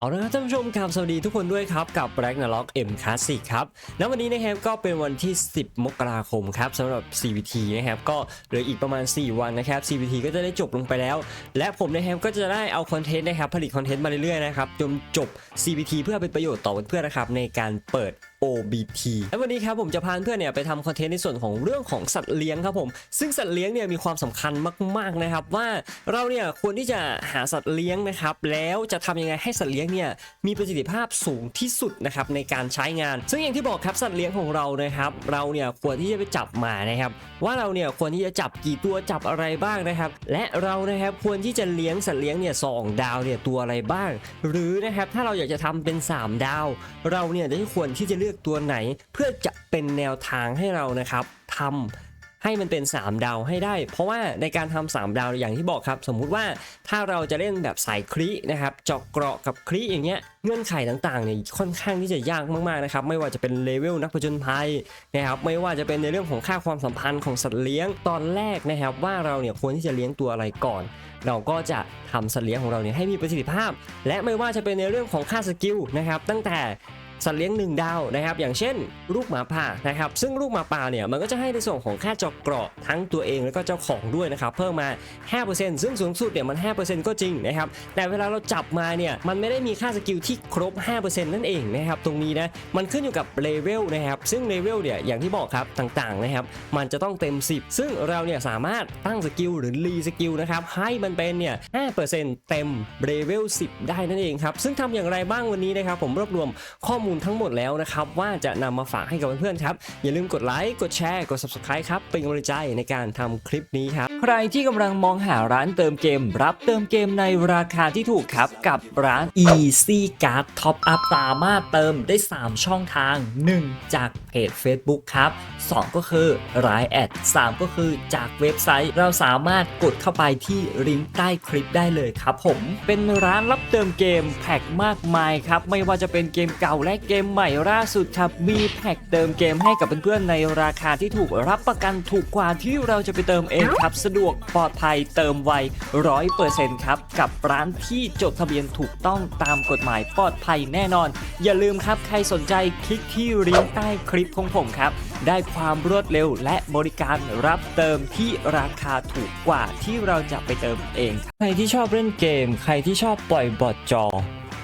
เอาละครับท่านผู้ชมครับ สวัสดีทุกคนด้วยครับ กับ b r a c k n a l o c M Classic ครับแล้ววันนี้นะครับก็เป็นวันที่ 10 มกราคมครับสำหรับ CVT นะครับก็เหลืออีกประมาณ 4 วันนะครับ CVT ก็จะได้จบลงไปแล้ว และผมนะครับก็จะได้เอาคอนเทนต์นะครับผลิตคอนเทนต์มาเรื่อยๆนะครับจนจบ CVT เพื่อเป็นประโยชน์ต่อเพื่อนๆนะครับในการเปิด OBT และวันนี้ครับผมจะพาเพื่อนเนี่ยไปทำคอนเทนต์ในส่วนของเรื่องของสัตว์เลี้ยงครับผมซึ่งสัตว์เลี้ยงเนี่ยมีความสำคัญมากๆนะครับว่าเราเนี่ยควรที่จะหาสัตว์เลี้ยงนะครับแล้วจะทำยังไงให้สัตว์เลี้ยงเนี่ยมีประสิทธิภาพสูงที่สุดนะครับในการใช้งาน ซึ่งอย่างที่บอกครับสัตว์เลี้ยงของเรานะครับเราเนี่ยควรที่จะไปจับมานะครับว่าเราเนี่ยควรที่จะจับกี่ตัวจับอะไรบ้างนะครับและเรานะครับควรที่จะเลี้ยงสัตว์เลี้ยงเนี่ยสองดาวเนี่ยตัวอะไรบ้าง หรือนะครับถ้าเราอยากจะทำเป็น 3 ดาว เราเนี่ยจะควรที่จะเลือกือกตัวไหน เพื่อจะเป็นแนวทางให้เรานะครับทำให้มันเป็น 3 ดาวให้ได้ เพราะว่าในการทำ3ดาวอย่างที่บอกครับ สมมุติว่าถ้าเราจะเล่นแบบสายคลินะครับเจาะเกราะกับคลิอย่างเงี้ยเงื่อนไขต่างๆเนี่ยค่อนข้างที่จะยากมากๆนะครับไม่ว่าจะเป็นเลเวลนักผจญภัยนะครับไม่ว่าจะเป็นในเรื่องของค่าความสัมพันธ์ของสัตว์เลี้ยงตอนแรกนะครับ ว่าเราเนี่ยควรที่จะเลี้ยงตัวอะไรก่อนเราก็จะทำสัตว์เลี้ยงของเราเนี่ยให้มีประสิทธิภาพ และไม่ว่าจะเป็นในเรื่องของค่าสกิลนะครับตั้งแต่ สัตว์เลี้ยงหนึ่งดาวนะครับ อย่างเช่น ลูกหมาป่านะครับ ซึ่งลูกหมาป่าเนี่ยมันก็จะให้ในส่วนของค่าเจาะเกราะทั้งตัวเองแล้วก็เจ้าของด้วยนะครับ เพิ่มมา 5%ซึ่งสูงสุดเนี่ยมัน 5%ก็จริงนะครับ แต่เวลาเราจับมาเนี่ยมันไม่ได้มีค่าสกิลที่ครบ 5%นั่นเองนะครับตรงนี้นะมันขึ้นอยู่กับเลเวลนะครับซึ่งเลเวลเนี่ยอย่างที่บอกครับต่างๆนะครับมันจะต้องเต็ม 10 ซึ่งเราเนี่ยสามารถตั้งสกิลหรือรีสกิลนะครับให้มันเป็นเนี่ย 5%เต็มเลเวล10 ได้นั่นเองครับซึ่งทำอย่างไรบ้างวันนี้นะครับผมรวบรวมข้อมูลทั้งหมดแล้วนะครับ ว่าจะนำมาฝากให้กับเพื่อนๆครับ อย่าลืมกดไลค์กดแชร์กด subscribe ครับ เป็นกำลังใจในการทำคลิปนี้ครับ ใครที่กำลังมองหาร้านเติมเกม รับเติมเกมในราคาที่ถูกครับกับร้าน Easy Card Top Up สามารถเติมได้ 3 ช่องทาง 1 จากเพจ Facebook ครับ 2 ก็คือรายแอด3ก็คือจากเว็บไซต์เราสามารถกดเข้าไปที่ลิงก์ใต้คลิปได้เลยครับผมเป็นร้านรับเติมเกมแพ็กมากมายครับไม่ว่าจะเป็นเกมเก่าและเกมใหม่ล่าสุดครับมีแพ็กเติมเกมให้กับเพื่อนๆในราคาที่ถูกรับประกันถูกกว่าที่เราจะไปเติมเองครับสะดวกปลอดภัยเติมไวร้อยเปอร์เซ็นต์ครับกับร้านที่จดทะเบียนถูกต้องตามกฎหมายปลอดภัยแน่นอน อย่าลืมครับใครสนใจคลิกที่ลิงก์ใต้คลิปของผมครับ ได้ความรวดเร็วและบริการรับเติมที่ราคาถูกกว่าที่เราจะไปเติมเอง ใครที่ชอบเล่นเกม ใครที่ชอบปล่อยบอดจอ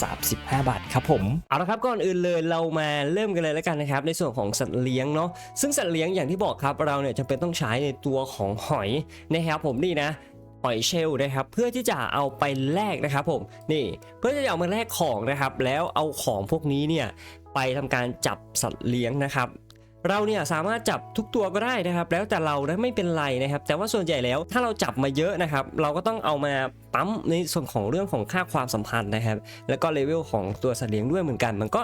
35 บาทครับผม เอาละครับก่อนอื่นเลยเรามาเริ่มกันเลยแล้วกันนะครับในส่วนของสัตว์เลี้ยงเนาะซึ่งสัตว์เลี้ยงอย่างที่บอกครับเราเนี่ยจะเป็นต้องใช้ในตัวของหอยนะครับผมนี่นะหอยเชลล์นะครับเพื่อที่จะเอาไปแลกนะครับผมนี่เพื่อที่จะเอามาแลกของนะครับ แล้วเอาของพวกนี้เนี่ยไปทำการจับสัตว์เลี้ยงนะครับ เราเนี่ยสามารถจับทุกตัวก็ได้นะครับ แล้วแต่เรานะไม่เป็นไรนะครับ แต่ว่าส่วนใหญ่แล้วถ้าเราจับมาเยอะนะครับ เราก็ต้องเอามาปั๊มในส่วนของเรื่องของค่าความสัมพันธ์นะครับ แล้วก็เลเวลของตัวสัตว์เลี้ยงด้วยเหมือนกัน มันก็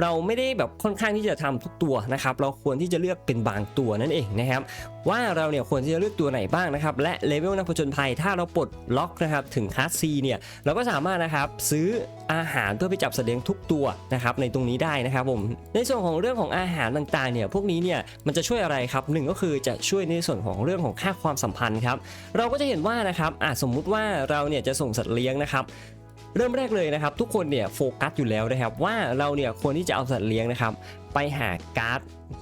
เราไม่ได้แบบค่อนข้างที่จะทำทุกตัวนะครับ เราควรที่จะเลือกเป็นบางตัวนั่นเองนะครับ ว่าเราเนี่ยควรที่จะเลือกตัวไหนบ้างนะครับ และเลเวลนักผจญภัยถ้าเราปลดล็อกนะครับถึงคลาสซีเนี่ยเราก็สามารถนะครับซื้อ อาหารเพื่อไปจับสัตว์เลี้ยงทุกตัวนะครับในตรงนี้ได้นะครับผมในส่วนของเรื่องของอาหารต่างๆเนี่ยพวกนี้เนี่ยมันจะช่วยอะไรครับหนึ่งก็คือจะช่วยในส่วนของเรื่องของค่าความสัมพันธ์ครับเราก็จะเห็นว่านะครับอะสมมุติว่าเราเนี่ยจะส่งสัตว์เลี้ยงนะครับเริ่มแรกเลยนะครับทุกคนเนี่ยโฟกัสอยู่แล้วนะครับว่าเราเนี่ยควรที่จะเอาสัตว์เลี้ยงนะครับ ไปหาการ์ด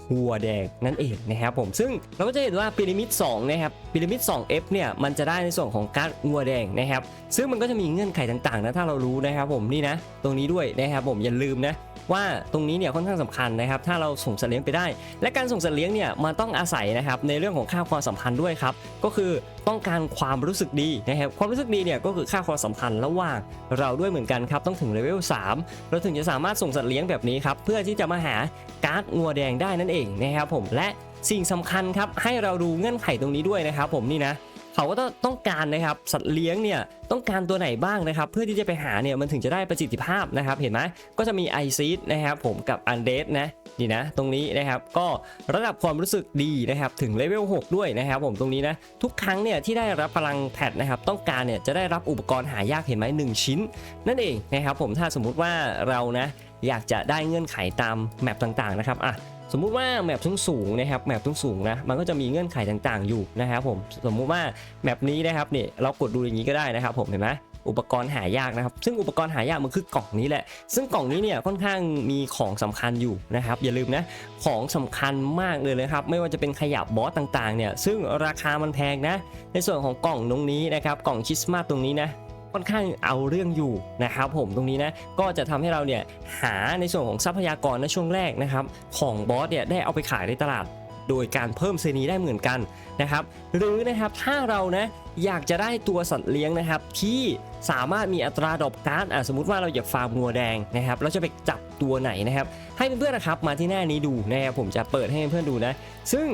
หัวแดงนั่นเองนะครับผมซึ่งเราก็จะเห็นว่าพีระมิด2นะครับพีระมิด 2F เนี่ยมันจะได้ในส่วนของการ์ดงัวแดงนะครับซึ่งมันก็จะมีเงื่อนไขต่างๆนะถ้าเรารู้นะครับผมนี่นะ ตรงนี้ด้วยนะครับผมอย่าลืมนะ ว่าตรงนี้เนี่ยค่อนข้างสำคัญนะครับถ้าเราส่งสัตว์เลี้ยงไปได้ และการส่งสัตว์เลี้ยงเนี่ยมันต้องอาศัยนะครับในเรื่องของค่าความสัมพันธ์ด้วยครับก็คือต้องการความรู้สึกดีนะครับความรู้สึกดีเนี่ยก็คือค่าความสัมพันธ์ระหว่างเราด้วยเหมือนกันครับต้องถึงเลเวล3เราถึงจะสามารถส่งสัตว์เลี้ยงแบบนี้ครับเพื่อที่จะมาหาการ์ดงัวแดงได้นั่นเองนะครับผมและสิ่งสำคัญครับให้เราดูเงื่อนไขตรงนี้ด้วยนะครับผมนี่นะ เขาก็ต้องต้องการนะครับสัตว์เลี้ยงเนี่ยต้องการตัวไหนบ้างนะครับเพื่อที่จะไปหาเนี่ยมันถึงจะได้ประสิทธิภาพนะครับเห็นไหมก็จะมีไอซีดนะครับผมกับอันเดสนะนี่นะตรงนี้นะครับก็ระดับความรู้สึกดีนะครับถึงเลเวล6ด้วยนะครับผมตรงนี้นะทุกครั้งเนี่ยที่ได้รับพลังแพทนะครับต้องการเนี่ยจะได้รับอุปกรณ์หายากเห็นไหมหนึ่งชิ้น นั่นเองนะครับผมถ้าสมมุติว่าเรานะอยากจะได้เงื่อนไขตามแมปต่างๆนะครับอะ สมมุติว่าแมปสูงๆนะครับแมปสูงๆนะมันก็จะมีเงื่อนไขต่างๆอยู่นะครับผมสมมุติว่าแมปนี้นะครับเนี่ยเรากดดูอย่างนี้ก็ได้นะครับผมเห็นไหมอุปกรณ์หายากนะครับ ซึ่งอุปกรณ์หายากมันคือกล่องนี้แหละ ซึ่งกล่องนี้เนี่ยค่อนข้างมีของสำคัญอยู่นะครับ อย่าลืมนะ ของสำคัญมากเลยเลยครับ ไม่ว่าจะเป็นขยับบอสต่างๆเนี่ย ซึ่งราคามันแพงนะ ในส่วนของกล่องตรงนี้นะครับ กล่องคริสต์มาสตรงนี้นะ ค่อนข้างเอาเรื่องอยู่นะครับผมตรงนี้นะก็จะทำให้เราเนี่ยหาในส่วนของทรัพยากรในช่วงแรกนะครับของบอสเนี่ยได้เอาไปขายในตลาดโดยการเพิ่มเซนีได้เหมือนกันนะครับ หรือนะครับถ้าเรานะอยากจะได้ตัวสัตว์เลี้ยงนะครับ ที่สามารถมีอัตราดอปการ์ดสมมติว่าเราอยากฟาร์มงัวแดงนะครับเราจะไปจับตัวไหนนะครับ ให้เพื่อนๆนะครับมาที่หน้านี้ดูนะครับผมจะเปิดให้เพื่อนๆดูนะ ซึ่ง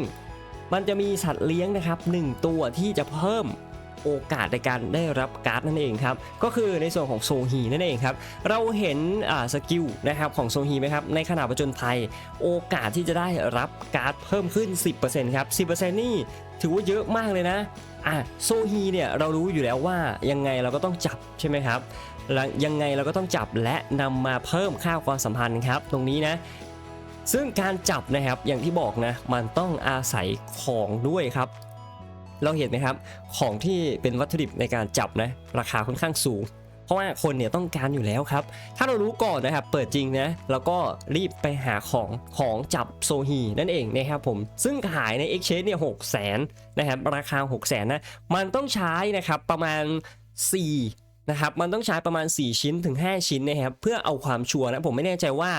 มันจะมีสัตว์เลี้ยงนะครับหนึ่งตัวที่จะเพิ่ม โอกาสในการได้รับการ์ดนั่นเองครับก็คือในส่วนของโซฮีนั่นเองครับเราเห็นสกิลนะครับของโซฮีไหมครับในขณะประจนภัยโอกาสที่จะได้รับการ์ดเพิ่มขึ้น 10%ครับ 10%นี่ถือว่าเยอะมากเลยนะอะโซฮีเนี่ยเรารู้อยู่แล้วว่ายังไงเราก็ต้องจับใช่ไหมครับยังไงเราก็ต้องจับและนำมาเพิ่มค่าความสัมพันธ์ครับ ตรงนี้นะซึ่งการจับนะครับอย่างที่บอกนะมันต้องอาศัยของด้วยครับ เราเห็นไหมครับของที่เป็นวัตถุดิบในการจับนะราคาค่อนข้างสูง เพราะว่าคนเนี่ยต้องการอยู่แล้วครับ ถ้าเรารู้ก่อนนะครับเปิดจริงนะแล้วก็รีบไปหาของของจับโซฮีนั่นเองนะครับผมซึ่งขายใน Exchange เนี่ยหกแสนนะครับราคา 6 0แสนนะมันต้องใช้นะครับประมาณ 4 นะครับมันต้องใช้ประมาณ 4 ชิ้นถึง 5 ชิ้นนะครับเพื่อเอาความชัวร์นะผมไม่แน่ใจว่า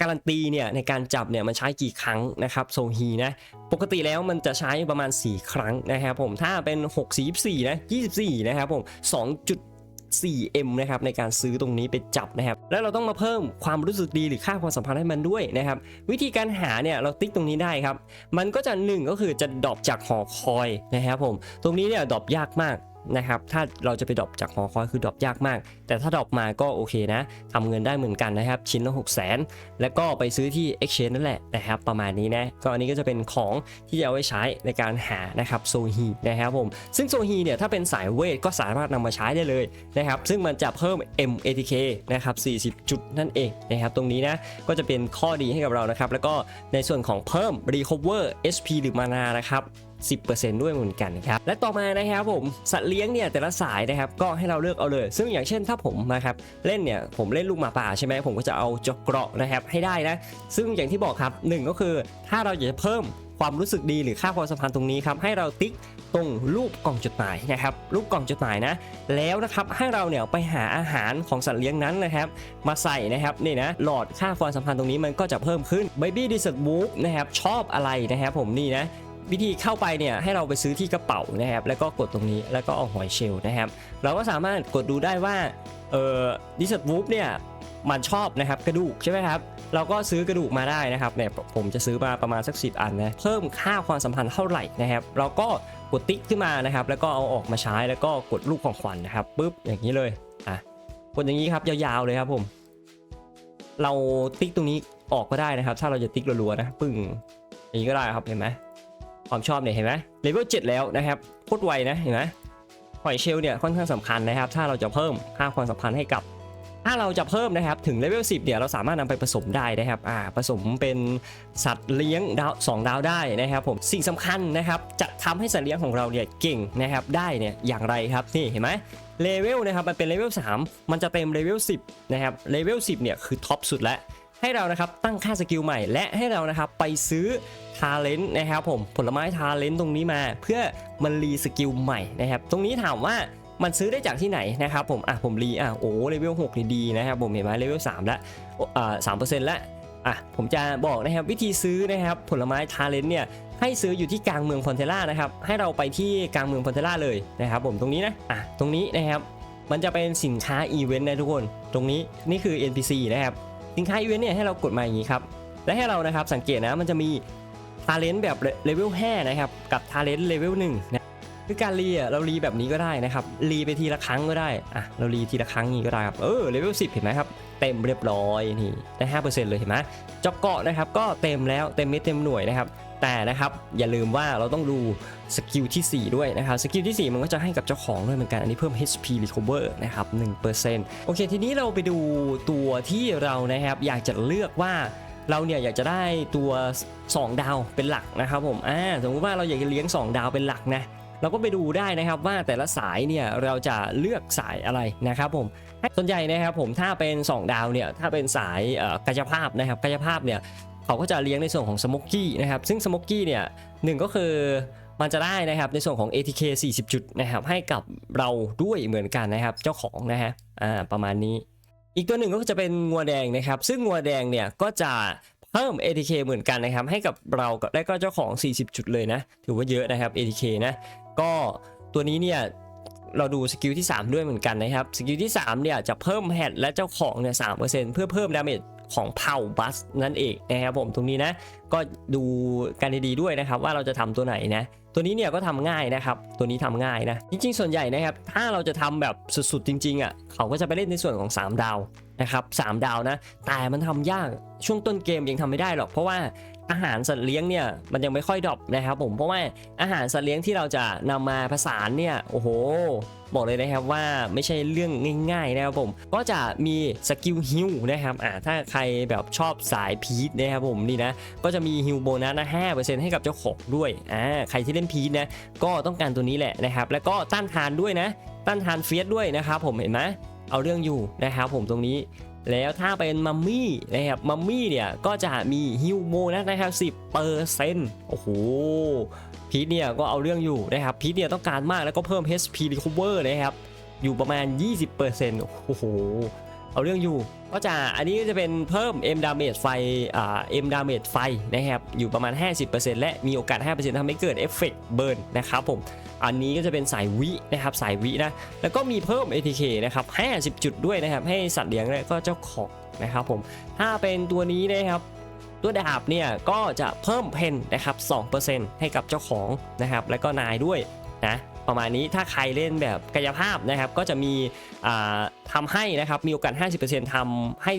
การันตีเนี่ยในการจับเนี่ยมันใช้กี่ครั้งนะครับโซฮีนะปกติแล้วมันจะใช้ประมาณ 4 ครั้งนะครับผมถ้าเป็น6 4 4นะ24นะครับผม 2.4M นะครับในการซื้อตรงนี้ไปจับนะครับ แล้วเราต้องมาเพิ่มความรู้สึกดีหรือค่าความสัมพันธ์ให้มันด้วยนะครับ วิธีการหาเนี่ยเราติ๊กตรงนี้ได้ครับ มันก็จะหนึ่งก็คือจะดรอปจากหอคอยนะครับผม ตรงนี้เนี่ยดรอปยากมาก นะครับ ถ้าเราจะไปดรอปจากหอคอยคือดรอปยากมาก แต่ถ้าดรอปมาก็โอเคนะทำเงินได้เหมือนกันนะครับ ชิ้นละ6 0 0 0 0 0 แล้วก็ไปซื้อที่ Exchange นั่นแหละนะครับ ประมาณนี้นะ ก็อันนี้ก็จะเป็นของที่จะเอาไว้ใช้ในการหานะครับโซฮีนะครับผม ซึ่งโซฮีเนี่ยถ้าเป็นสายเวทก็สามารถนำมาใช้ได้เลยนะครับ ซึ่งมันจะเพิ่ม MATK นะครับ 40 จุดนั่นเองนะครับ ตรงนี้นะก็จะเป็นข้อดีให้กับเรานะครับ แล้วก็ในส่วนของเพิ่ม Recover SP หรือมานานะครับ 10%ด้วยเหมือนกันนะครับ และต่อมานะครับผมสัตว์เลี้ยงเนี่ยแต่ละสายนะครับก็ให้เราเลือกเอาเลย ซึ่งอย่างเช่นถ้าผมนะครับเล่นเนี่ยผมเล่นลูกหมาป่าใช่ไหมผมก็จะเอาจอกเกราะนะครับให้ได้นะซึ่งอย่างที่บอกครับหนึ่งก็คือถ้าเราอยากจะเพิ่มความรู้สึกดีหรือค่าความสัมพันธ์ตรงนี้ครับให้เราติ๊กตรงรูปกล่องจดหมายนะครับรูปกล่องจดหมายนะ แล้วนะครับให้เราเนี่ยไปหาอาหารของสัตว์เลี้ยงนั้นนะครับ มาใส่นะครับนี่นะหลอดค่าความสัมพันธ์ตรงนี้มันก็จะเพิ่มขึ้น Baby d e s e r t Book นะครับชอบอะไรนะครับผมนี่นะ วิธีเข้าไปเนี่ยให้เราไปซื้อที่กระเป๋านะครับแล้วก็กดตรงนี้แล้วก็เอาหอยเชลล์นะครับ เราก็สามารถกดดูได้ว่าเอ่อดิสวูฟเนี่ยมันชอบนะครับกระดูกใช่ไหมครับ เราก็ซื้อกระดูกมาได้นะครับเนี่ยผมจะซื้อมาประมาณสักสิอันนะเพิ่มค่าความสัมพันธ์เท่าไหร่นะครับ เราก็กดติ๊กขึ้นมานะครับ แล้วก็เอาออกมาใช้แล้วก็กดลูกของขวัญนะครับปุ๊บอย่างนี้เลยอะกดอย่างนี้ครับยาวๆเลยครับผม เราติ๊กตรงนี้ออกก็ได้นะครับ ถ้าเราจะติ๊กรัวๆนะปึ้งอย่างนี้ก็ได้ครับเห็นไหม ความชอบเนี่ยเห็นไหมเลเวล7แล้วนะครับโคตรไวนะเห็นไหมหอยเชลล์เนี่ยค่อนข้างสำคัญนะครับ ถ้าเราจะเพิ่มค่าความสัมพันธ์ให้กับ ถ้าเราจะเพิ่มนะครับถึงเลเวล10เนี่ยเราสามารถนำไปผสมได้นะครับอ่าผสมเป็นสัตว์เลี้ยงดาวสองดาวได้นะครับผมสิ่งสำคัญนะครับจะทำให้สัตว์เลี้ยงของเราเนี่ยเก่งนะครับได้เนี่ยอย่างไรครับนี่เห็นไหมเลเวลนะครับมันเป็นเลเวล3มันจะเต็มเลเวล10นะครับเลเวล10เนี่ยคือท็อปสุดแล้วให้เรานะครับตั้งค่าสกิลใหม่และให้เรานะครับไปซื้อ ทาเลนต์นะครับผมผลไม้ทาเลนต์ตรงนี้มา เพื่อมันรีสกิลใหม่นะครับตรงนี้ถามว่ามันซื้อได้จากที่ไหนนะครับผมอะผมรีอะโอ้เลเวล6นี่ดีนะครับผมเห็นไหมเลเวล3แล้วอ่าสามเปอร์เซ็นต์ล้วอะผมจะบอกนะครับวิธีซื้อนะครับผลไม้ทาเลนต์เนี่ยให้ซื้ออยู่ที่กลางเมืองพอนเทล่านะครับให้เราไปที่กลางเมืองพอนเทล่าเลยนะครับผมตรงนี้นะอะตรงนี้นะครับมันจะเป็นสินค้าอีเวนต์นะทุกคนตรงนี้นี่คือ NPC นะครับสินค้าอีเวนต์เนี่ยให้เรากดมาอย่างนี้ครับและให้เรานะครับสังเกตนะมันจะมี ทาเลนต์แบบเลเวล5นะครับกับทาเลนต์เลเวล1นะคือการรีอะเรารีแบบนี้ก็ได้นะครับรีไปทีละครั้งก็ได้อะเรารีทีละครั้งนี้ก็ได้ครับเออเลเวล10 เห็นไหมครับเต็มเรียบร้อยนี่ได้ห้าเลยเห็นไหมเจาะเกาะนะครับก็เต็มแล้วเต็มเม็ดเต็มหน่วยนะครับแต่นะครับอย่าลืมว่าเราต้องดูสกิลที่ 4 ด้วยนะครับสกิลที่ 4 มันก็จะให้กับเจ้าของด้วยเหมือนกัน อันนี้เพิ่ม HP recover นะครับ1%โอเค ทีนี้เราไปดูตัวที่เรานะครับอยากจะเลือกว่า เราเนี่ยอยากจะได้ตัว 2 ดาวเป็นหลักนะครับผมอ่าสมมติว่าเราอยากจะเลี้ยง 2 ดาวเป็นหลักนะเราก็ไปดูได้นะครับว่าแต่ละสายเนี่ยเราจะเลือกสายอะไรนะครับผมส่วนใหญ่นะครับผมถ้าเป็น 2 ดาวเนี่ยถ้าเป็นสายกายภาพนะครับกายภาพเนี่ยเขาก็จะเลี้ยงในส่วนของสโมกกี้นะครับซึ่งสโมกกี้เนี่ยหนึ่งก็คือมันจะได้นะครับในส่วนของ ATK 40 จุดนะครับให้กับเราด้วยเหมือนกันนะครับเจ้าของนะฮะอ่าประมาณนี้ อีกตัวหนึ่งก็จะเป็นงัวแดงนะครับ ซึ่งงัวแดงเนี่ยก็จะเพิ่ม ATK เหมือนกันนะครับ ให้กับเรากับและก็เจ้าของ 40 จุดเลยนะ ถือว่าเยอะนะครับ ATK นะก็ตัวนี้เนี่ยเราดูสกิลที่ 3 ด้วยเหมือนกันนะครับสกิลที่ 3 เนี่ยจะเพิ่มแฮดและเจ้าของเนี่ยสเพื่อเพิ่มดาเมจของเผ่าบัสนั่นเองนะครับผมตรงนี้นะ ก็ดูกันดีๆด้วยนะครับว่าเราจะทำตัวไหนนะ ตัวนี้เนี่ยก็ทำง่ายนะครับ ตัวนี้ทำง่ายนะ จริงๆ ส่วนใหญ่นะครับ ถ้าเราจะทำแบบสุดๆ จริงๆอะ เขาก็จะไปเล่นในส่วนของ 3 ดาวนะครับสดาวนะ แต่มันทำยาก ช่วงต้นเกมยังทำไม่ได้หรอก เพราะว่าอาหารสัตว์เลี้ยงเนี่ยมันยังไม่ค่อยดรอปนะครับผม เพราะว่าอาหารสัตว์เลี้ยงที่เราจะนำมาผสานเนี่ย โอ้โห บอกเลยนะครับว่าไม่ใช่เรื่องง่าย ๆ นะครับผม ก็จะมีสกิลฮิวนะครับอ่าถ้าใครแบบชอบสายพีทนะครับผมนี่นะก็จะมีฮิวโบนัสนะ5%ให้กับเจ้าของด้วยอ่าใครที่เล่นพีทนะก็ต้องการตัวนี้แหละนะครับแล้วก็ต้านทานด้วยนะต้านทานเฟียสด้วยนะครับผมเห็นไหมเอาเรื่องอยู่นะครับผมตรงนี้ แล้วถ้าเป็นมัมมี่นะครับมัมมี่เนี่ยก็จะมีฮิวโมนะนะครับสิบเปอร์เซ็นต์โอ้โหพีทเนี่ยก็เอาเรื่องอยู่นะครับพีทเนี่ยต้องการมากแล้วก็เพิ่ม HP recover นะครับอยู่ประมาณ 20%โอ้โห เอาเรื่องอยู่ก็จะอันนี้จะเป็นเพิ่ม M damage ไฟอ่า M damage ไฟนะครับอยู่ประมาณ 50%และมีโอกาส 5%ทำให้เกิดเอฟเฟกต์เบิร์นนะครับผมอันนี้ก็จะเป็นสายวินะครับสายวินะแล้วก็มีเพิ่ม ATK นะครับ50 จุดด้วยนะครับให้สัตว์เลี้ยงและก็เจ้าของนะครับผมถ้าเป็นตัวนี้นะครับตัวดาบเนี่ยก็จะเพิ่มเพนนะครับ2%ให้กับเจ้าของนะครับแล้วก็นายด้วยนะ ประมาณนี้ถ้าใครเล่นแบบกายภาพนะครับก็จะมีอ่าทำให้นะครับมีโอกาส 50%ทำให้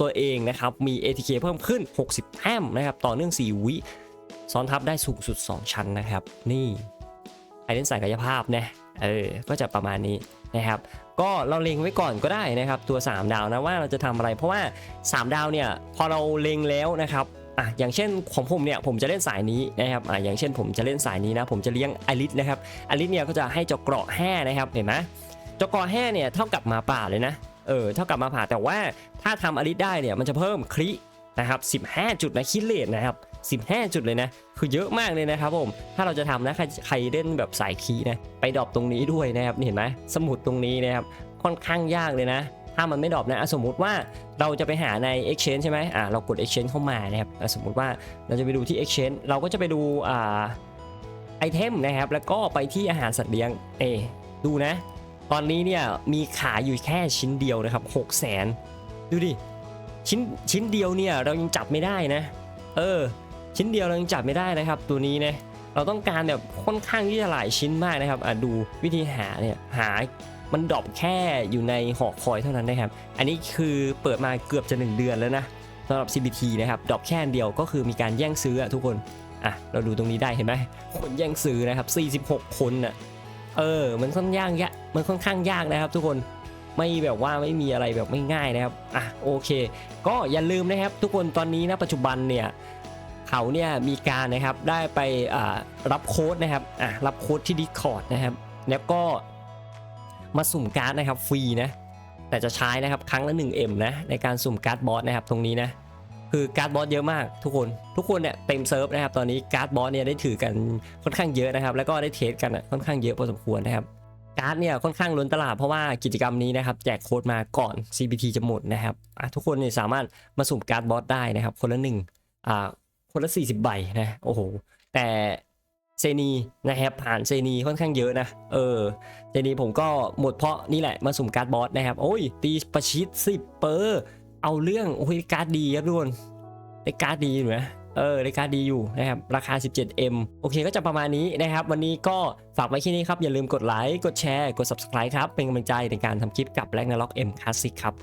ตัวเองนะครับมี ATK เพิ่มขึ้น 60แต้มนะครับต่อเนื่อง 4 วิซ้อนทับได้สูงสุด 2 ชั้นนะครับ นี่ใครเล่นสายกายภาพนะเออก็จะประมาณนี้นะครับก็เราเล็งไว้ก่อนก็ได้นะครับตัว 3 ดาวนะว่าเราจะทำอะไร เพราะว่า 3 ดาวเนี่ยพอเราเล็งแล้วนะครับ อะอย่างเช่นของผมเนี่ยผมจะเล่นสายนี้นะครับอะอย่างเช่นผมจะเล่นสายนี้นะ ผมจะเลี้ยงอลิสนะครับอลิสเนี่ยก็จะให้เจาะเกราะแห่นะครับเห็นไหมเจาะเกราะแห่เนี่ยเท่ากับมาป่าเลยนะเออเท่ากับมาป่าแต่ว่าถ้าทำอลิสได้เนี่ยมันจะเพิ่มคลินะครับ15 จุดนะคิดเลทนะครับ15 จุดเลยนะ คือเยอะมากเลยนะครับผม ถ้าเราจะทำนะ ใครใครเล่นแบบสายคีนะ ไปดรอปตรงนี้ด้วยนะครับ เห็นไหมสมุดตรงนี้นะครับ ค่อนข้างยากเลยนะ ถ้ามันไม่ดรอปนะสมมุติว่าเราจะไปหาใน Exchange ใช่ไหมอ่าเรากด Exchange เข้ามานะครับสมมุติว่าเราจะไปดูที่ Exchange เราก็จะไปดูอ่าไอเทมนะครับ แล้วก็ไปที่อาหารสัตว์เลี้ยงเอดูนะ ตอนนี้เนี่ยมีขายอยู่แค่ชิ้นเดียวนะครับ6 0 0 0 0 0ดูดิชิ้นชิ้นเดียวเนี่ยเรายังจับไม่ได้นะ เออ ชิ้นเดียวเรายังจับไม่ได้นะครับ ตัวนี้นะเราต้องการแบบค่อนข้างที่จะหลายชิ้นมากนะครับอะดูวิธีหาเนี่ยหา มันดรอปแค่อยู่ในหอคอยเท่านั้นนะครับ อันนี้คือเปิดมาเกือบจะ 1 เดือนแล้วนะสำหรับ CBT นะครับดรอปแค่เดียวก็คือมีการแย่งซื้อทุกคนอะเราดูตรงนี้ได้เห็นไหมคนแย่งซื้อนะครับ 46 คนน่ะเออมันค่อนข้างยากมันค่อนข้างยากนะครับ ทุกคนไม่แบบว่าไม่มีอะไรแบบไม่ง่ายนะครับอะโอเค ก็อย่าลืมนะครับ ทุกคนตอนนี้นะปัจจุบันเนี่ยเขาเนี่ยมีการนะครับได้ไปรับโค้ดนะครับอะรับโค้ดที่ Discord นะครับ แล้วก็ มาสุ่มการ์ดนะครับฟรีนะแต่จะใช้นะครับครั้งละ 1M นะในการสุ่มการ์ดบอสนะครับตรงนี้นะคือการ์ดบอสเยอะมากทุกคนทุกคนเนี่ยเต็มเซิร์ฟนะครับตอนนี้การ์ดบอสเนี่ยได้ถือกันค่อนข้างเยอะนะครับแล้วก็ได้เทสกันอะค่อนข้างเยอะพอสมควรนะครับการ์ดเนี่ยค่อนข้างล้นตลาดเพราะว่ากิจกรรมนี้นะครับแจกโค้ดมาก่อน CBT จะหมดนะครับทุกคนเนี่ยสามารถมาสุ่มการ์ดบอสได้นะครับคนละหนึ่งอ่าคนละ 40 ใบนะโอ้โหแต่ เซนีนะครับผ่านเซนีค่อนข้างเยอะนะ เออเซนีผมก็หมดเพราะนี่แหละมาสุ่มการ์ดบอสนะครับ โอ้ย ตีประชิด10เปอร์เอาเรื่อง โอ้ยการ์ดดีครับทุกคนได้การ์ดดีอยู่นะเออรายการดีอยู่นะครับ ราคา 17M โอเคก็จะประมาณนี้นะครับ วันนี้ก็ฝากไว้แค่นี้ครับ อย่าลืมกดไลค์ กดแชร์ กด subscribe ครับ เป็นกำลังใจในการทำคลิปกับ Black n a r o c M Classic ครับ